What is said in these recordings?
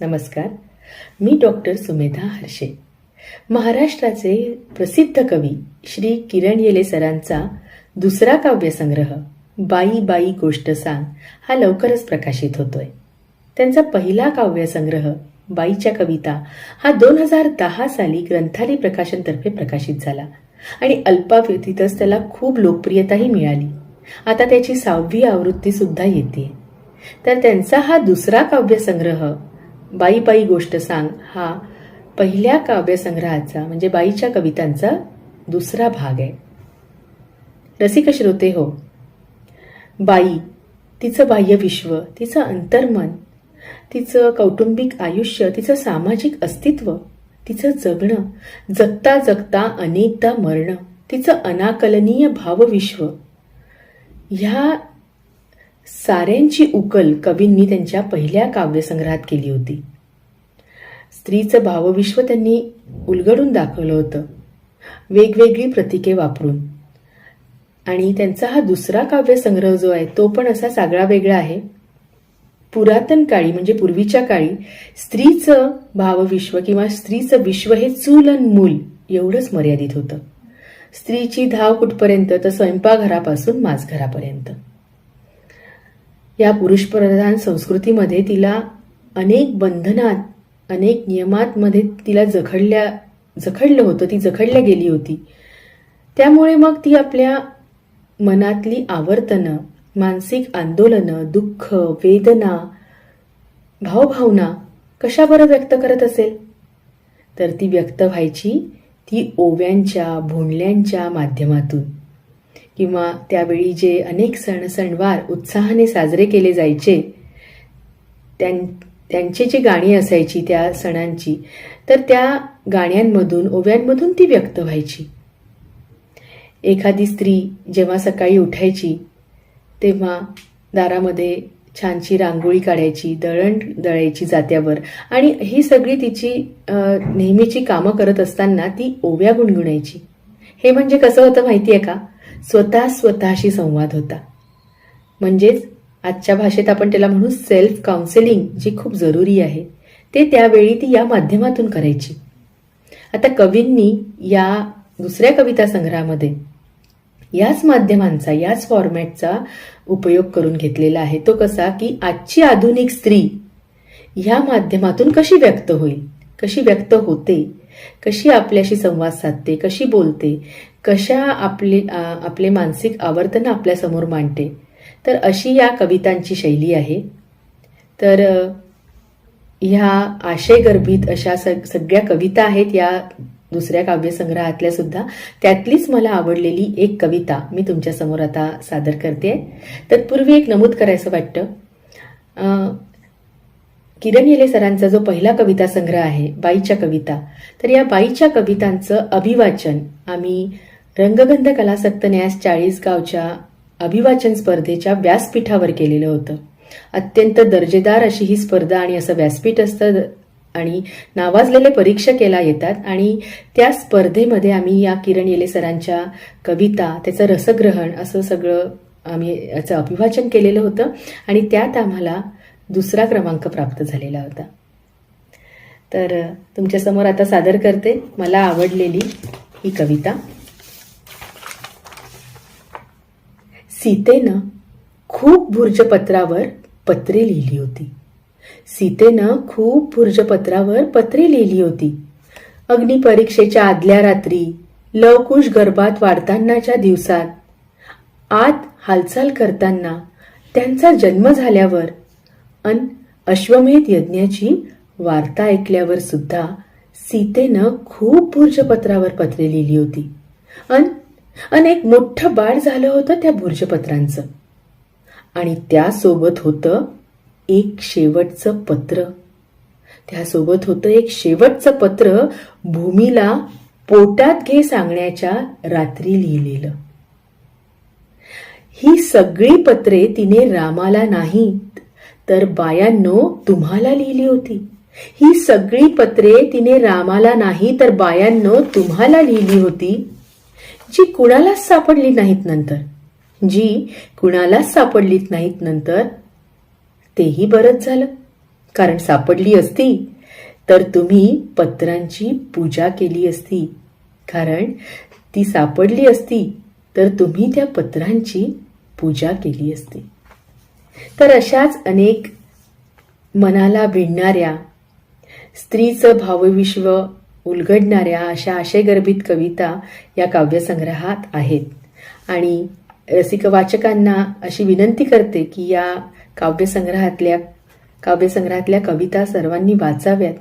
नमस्कार. मी डॉक्टर सुमेधा हर्षे. महाराष्ट्राचे प्रसिद्ध कवी श्री किरण येले सरांचा दुसरा काव्यसंग्रह बाई बाई गोष्ट सांग हा लवकरच प्रकाशित होतोय. त्यांचा पहिला काव्यसंग्रह बाईच्या कविता हा दोन हजार दहा साली ग्रंथाली प्रकाशनतर्फे प्रकाशित झाला आणि अल्पावधीतच त्याला खूप लोकप्रियताही मिळाली. आता त्याची सहावी आवृत्ती सुद्धा येते. तर त्यांचा हा दुसरा काव्यसंग्रह बाई बाई गोष्ट सांग. हा पहिल्या काव्यसंग्रहाचा म्हणजे बाईच्या कवितांचा दुसरा भाग आहे. रसिक श्रोते हो. बाई तिचं बाह्य विश्व तिचं अंतर्मन तिचं कौटुंबिक आयुष्य तिचं सामाजिक अस्तित्व तिचं जगणं जगता जगता अनेकदा मरणं तिचं अनाकलनीय भावविश्व. ह्या साऱ्यांची उकल कवींनी त्यांच्या पहिल्या काव्यसंग्रहात केली होती. स्त्रीचं भावविश्व त्यांनी उलगडून दाखवलं होतं. वेगवेगळी प्रतीके वापरून. आणि त्यांचा हा दुसरा काव्यसंग्रह जो आहे तो पण असा सगळा वेगळा आहे. पुरातन काळी म्हणजे पूर्वीच्या काळी स्त्रीचं भावविश्व किंवा स्त्रीचं विश्व हे चूल आणि मूल एवढंच मर्यादित होतं. स्त्रीची धाव कुठपर्यंत? तर स्वयंपाकघरापासून माझघरापर्यंत या पुरुषप्रधान संस्कृतीमध्ये तिला अनेक बंधनात अनेक नियमांमध्ये तिला जखडल्या जखडलं होतं ती जखडल्या गेली होती. त्यामुळे मग ती आपल्या मनातली आवर्तनं मानसिक आंदोलनं दुःख वेदना भावभावना कशा बरं व्यक्त करत असेल? तर ती व्यक्त व्हायची ती ओव्यांच्या भोंडल्यांच्या माध्यमातून. किंवा त्यावेळी जे अनेक सण सणवार उत्साहाने साजरे केले जायचे त्यां त्यांची जी गाणी असायची त्या सणांची तर त्या गाण्यांमधून ओव्यांमधून ती व्यक्त व्हायची. एखादी स्त्री जेव्हा सकाळी उठायची तेव्हा दारामध्ये छानशी रांगोळी काढायची दळण दळायची जात्यावर आणि ही सगळी तिची नेहमीची कामं करत असताना ती ओव्या गुणगुणायची. हे म्हणजे कसं होतं माहिती आहे का? स्वतः स्वतःशी संवाद होता. म्हणजेच आजच्या भाषेत आपण त्याला म्हणू सेल्फ काउन्सिलिंग जी खूप जरुरी आहे. ते त्यावेळी ती या माध्यमातून करायची. आता कवींनी या दुसऱ्या कविता संग्रहामध्ये याच माध्यमांचा याच फॉर्मॅटचा उपयोग करून घेतलेला आहे. तो कसा की आजची आधुनिक स्त्री ह्या माध्यमातून कशी व्यक्त होईल कशी व्यक्त होते कशी आपल्याशी संवाद साधते कशी बोलते कशा आपले आ, आपले मानसिक आवर्तन आपल्यासमोर मांडते तर अशी या कवितांची शैली आहे. तर ह्या आशयगर्भित अशा सग सगळ्या कविता आहेत या दुसऱ्या काव्यसंग्रहातल्या सुद्धा. त्यातलीच मला आवडलेली एक कविता मी तुमच्यासमोर आता सादर करते. तत्पूर्वी एक नमूद करायचं वाटतं. किरण येले सरांचा जो पहिला कविता संग्रह आहे बाईच्या कविता तर या बाईच्या कवितांचं अभिवाचन आम्ही रंगगंध कलासक्त न्यास चाळीस गावच्या अभिवाचन स्पर्धेच्या व्यासपीठावर केलेलं होतं. अत्यंत दर्जेदार अशी ही स्पर्धा आणि असं व्यासपीठ असतं आणि नावाजलेले परीक्षकेला येतात आणि त्या स्पर्धेमध्ये आम्ही या किरण येले सरांच्या कविता त्याचं रसग्रहण असं सगळं आम्ही याचं अभिवाचन केलेलं होतं आणि त्यात आम्हाला दुसरा क्रमांक प्राप्त झालेला होता. तर तुमच्यासमोर आता सादर करते. मला आवडलेली ही कविता. सीतेनं खूप भुर्जपत्रावर पत्रे लिहिली होती. सीतेनं खूप भुर्जपत्रावर पत्रे लिहिली होती. अग्निपरीक्षेच्या आदल्या रात्री लवकुश गर्भात वाढतानाच्या दिवसात आत हालचाल करताना त्यांचा जन्म झाल्यावर अन अश्वमेध यज्ञाची वार्ता ऐकल्यावर सुद्धा सीतेनं खूप भुर्जपत्रावर पत्रे लिहिली होती. अन अन एक मोठं बाळ झालं होतं त्या भुर्जपत्रांचं. आणि त्यासोबत होतं एक शेवटचं पत्र. त्यासोबत होतं एक शेवटचं पत्र भूमीला पोटात घे सांगण्याच्या रात्री लिहिलेलं. ही सगळी पत्रे तिने रामाला नाहीत तर बायांनो तुम्हाला लिहिली होती. ही सगळी पत्रे तिने रामाला नाही तर बायांनो तुम्हाला लिहिली होती जी कुणालाच सापडली नाहीत नंतर. जी कुणालाच सापडलीत नाहीत नंतर तेही बरंच झालं. कारण सापडली असती तर तुम्ही पत्रांची पूजा केली असती. कारण ती सापडली असती तर तुम्ही त्या पत्रांची पूजा केली असती. तर अशाच अनेक मनाला भिडणाऱ्या स्त्रीचं भावविश्व उलगडणाऱ्या अशा आशयगर्भित कविता या काव्यसंग्रहात आहेत. आणि रसिक वाचकांना अशी विनंती करते की या काव्यसंग्रहातल्या काव्यसंग्रहातल्या कविता सर्वांनी वाचाव्यात.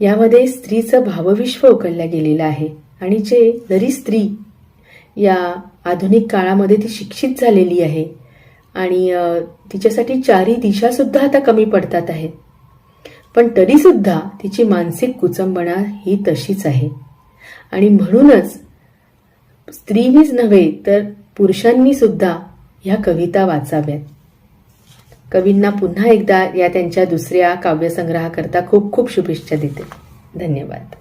यामध्ये स्त्रीचं भावविश्व उकलल्या गेलेलं आहे आणि जे जरी स्त्री या आधुनिक काळामध्ये ती शिक्षित झालेली आहे आणि तिच्यासाठी चारी दिशासुद्धा आता कमी पडतात आहेत. पण तरीसुद्धा तिची मानसिक कुचंबणा ही तशीच आहे. आणि म्हणूनच स्त्रीनीच नव्हे तर पुरुषांनी सुद्धा ह्या कविता वाचाव्यात. कवींना पुन्हा एकदा या त्यांच्या दुसऱ्या काव्यसंग्रहाकरता खूप खूप शुभेच्छा देते. धन्यवाद.